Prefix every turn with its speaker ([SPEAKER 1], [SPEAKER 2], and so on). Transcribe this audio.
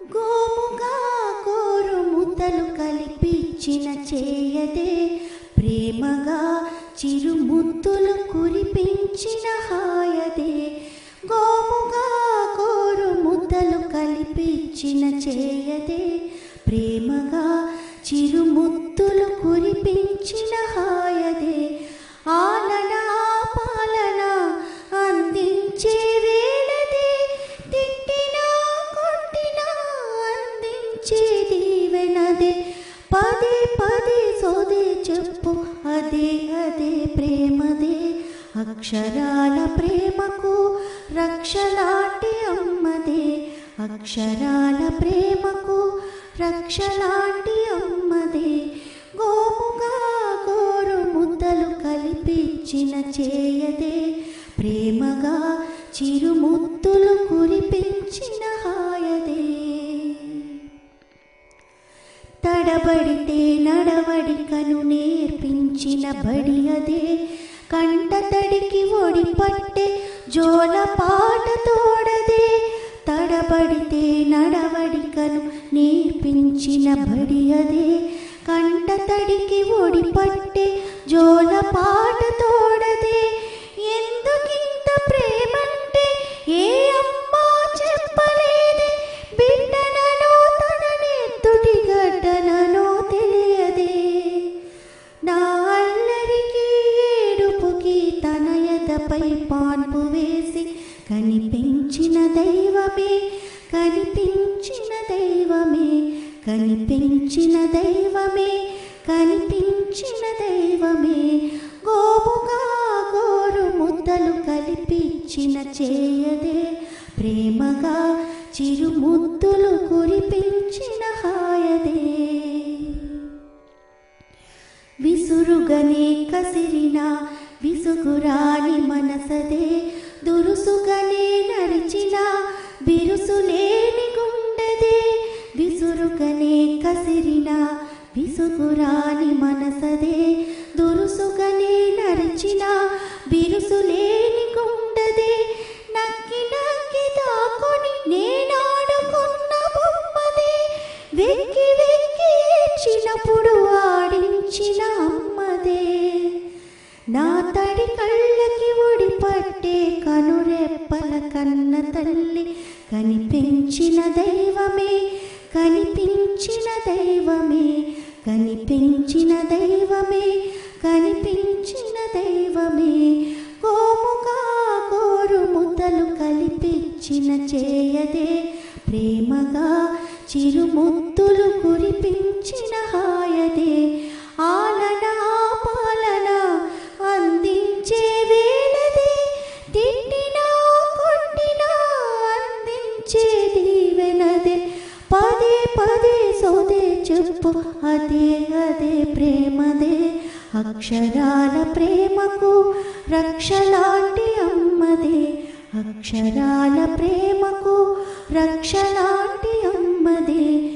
[SPEAKER 1] గోముగా కోరు ముద్దలు కలిపించిన చేయదే ప్రేమగా చిరుముద్దులు కురిపించిన హాయదే. గోముగా కోరు ముద్దలు కలిపించిన చేయదే ప్రేమగా చిరుముద్దులు కురిపించిన హాయ అదే పదే పదే సోదే చెప్పు. అదే అదే ప్రేమదే. అక్షరాల ప్రేమకు రక్షలాంటి అమ్మదే. అక్షరాల ప్రేమకు రక్షలాంటి అమ్మదే. గోముగా గోరు ముద్దలు కలిపించిన చేయదే. ప్రేమగా చిరుముద్దులు కురిపించిన హాయదే. తడబడితే నడవడికను నేర్పించిన బడి అదే. కంట తడికి ఒడిపట్టే జోల పాట తోడదే. తడబడితే నడవడికను నేర్పించిన బడి అదే. కంట తడికి ఒడిపట్టే జోల పాట తోడ ఎదపై పాన్పు వేసి కనిపించిన దైవమే కనిపించిన దైవమే కనిపించిన దైవమే కనిపించిన దైవమే. గోముగా గోరు ముద్దలు కల్పించిన చేయదే ప్రేమగా చిరుముద్దులు కురిపించిన హాయదే. విసురుగనే కసిరినా విసుగురాని మనసదే దురుసుగనే నరిచిన బిరుసులేని గుండదే విసురుగనే కసిరిన విసుగురాని మనసదే కన్న తల్లి కనిపించిన దైవమే కనిపించిన దైవమే కనిపించిన దైవమే కనిపించిన దైవమే. కోముగా కోరు ముద్దలు కలిపించిన చేయదే ప్రేమగా చిరుముద్దులు కురిపించిన హాయ చెప్పు అదే అదే ప్రేమదే. అక్షరాల ప్రేమకు రక్షలాంటి అమ్మదే. అక్షరాల ప్రేమకు రక్షలాంటి అమ్మదే.